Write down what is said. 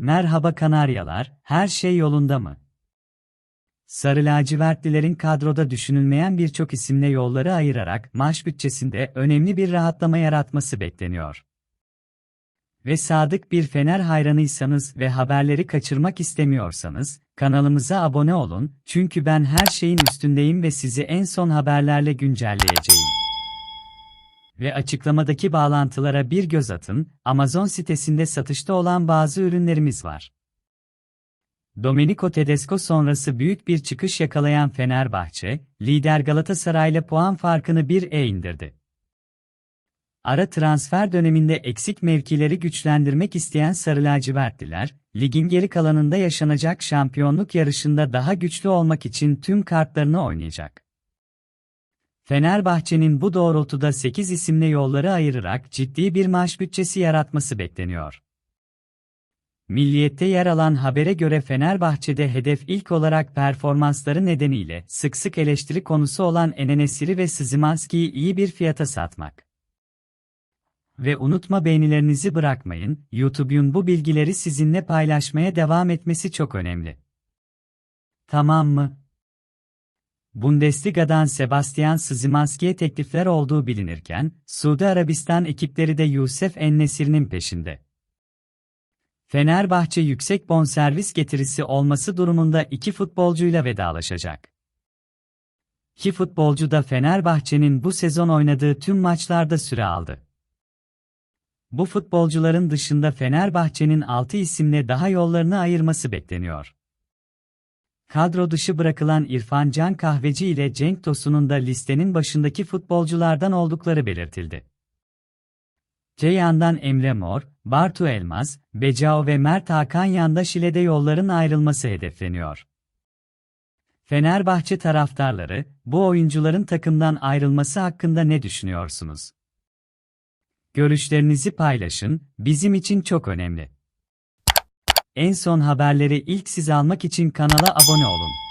Merhaba Kanaryalar, her şey yolunda mı? Sarı lacivertlilerin kadroda düşünülmeyen birçok isimle yolları ayırarak maç bütçesinde önemli bir rahatlama yaratması bekleniyor. Ve sadık bir Fener hayranıysanız ve haberleri kaçırmak istemiyorsanız, kanalımıza abone olun, çünkü ben her şeyin üstündeyim ve sizi en son haberlerle güncelleyeceğim. Ve açıklamadaki bağlantılara bir göz atın, Amazon sitesinde satışta olan bazı ürünlerimiz var. Domenico Tedesco sonrası büyük bir çıkış yakalayan Fenerbahçe, lider Galatasaray'la puan farkını 1'e indirdi. Ara transfer döneminde eksik mevkileri güçlendirmek isteyen Sarı Lacivertliler, ligin geri kalanında yaşanacak şampiyonluk yarışında daha güçlü olmak için tüm kartlarını oynayacak. Fenerbahçe'nin bu doğrultuda 8 isimle yolları ayırarak ciddi bir maaş bütçesi yaratması bekleniyor. Milliyette yer alan habere göre Fenerbahçe'de hedef ilk olarak performansları nedeniyle sık sık eleştiri konusu olan Enenesiri ve Szymanski'yi iyi bir fiyata satmak. Ve unutma beğenilerinizi bırakmayın, YouTube'un bu bilgileri sizinle paylaşmaya devam etmesi çok önemli. Tamam mı? Bundesliga'dan Sebastian Szymanski'ye teklifler olduğu bilinirken, Suudi Arabistan ekipleri de Yusuf Ennesir'in peşinde. Fenerbahçe yüksek bonservis getirisi olması durumunda iki futbolcuyla vedalaşacak. İki futbolcu da Fenerbahçe'nin bu sezon oynadığı tüm maçlarda süre aldı. Bu futbolcuların dışında Fenerbahçe'nin 6 isimle daha yollarını ayırması bekleniyor. Kadro dışı bırakılan İrfan Can Kahveci ile Cenk Tosun'un da listenin başındaki futbolculardan oldukları belirtildi. Ceyhan'dan Emre Mor, Bartu Elmaz, Becao ve Mert Hakan Yandaş ile de yolların ayrılması hedefleniyor. Fenerbahçe taraftarları, bu oyuncuların takımdan ayrılması hakkında ne düşünüyorsunuz? Görüşlerinizi paylaşın, bizim için çok önemli. En son haberleri ilk siz almak için kanala abone olun.